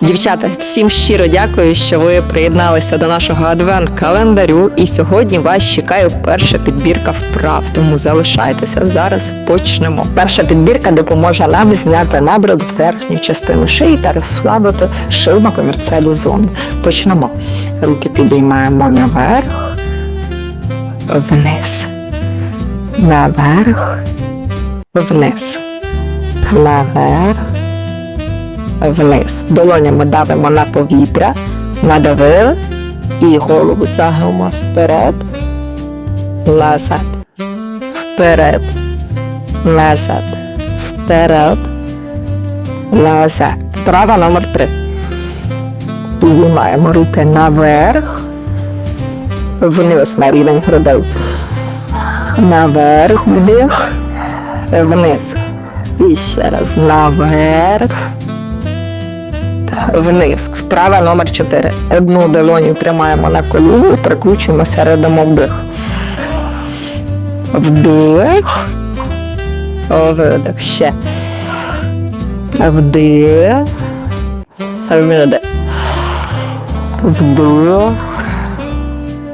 Дівчата, всім щиро дякую, що ви приєдналися до нашого адвент-календарю. І сьогодні вас чекає перша підбірка вправ. Тому залишайтеся зараз. Почнемо. Перша підбірка допоможе нам зняти набряк з верхньої частини шиї та розслабити шийно-комірцеву зону. Почнемо. Руки підіймаємо наверх, вниз, наверх, вниз, наверх вниз. Долонями давимо на повітря, надавили і голову тягнемо вперед, назад, вперед, назад, вперед, назад. Права номер три. Піднімаємо руки наверх, вниз на рівень грудей. Наверх, вдих, вниз. І ще раз наверх вниз. Вправа номер 4. Одну долоню прямаємо на коліні, прикручуємо середом вдих. Вдих. Видих. Ще. Вдих. Видих. Вдих.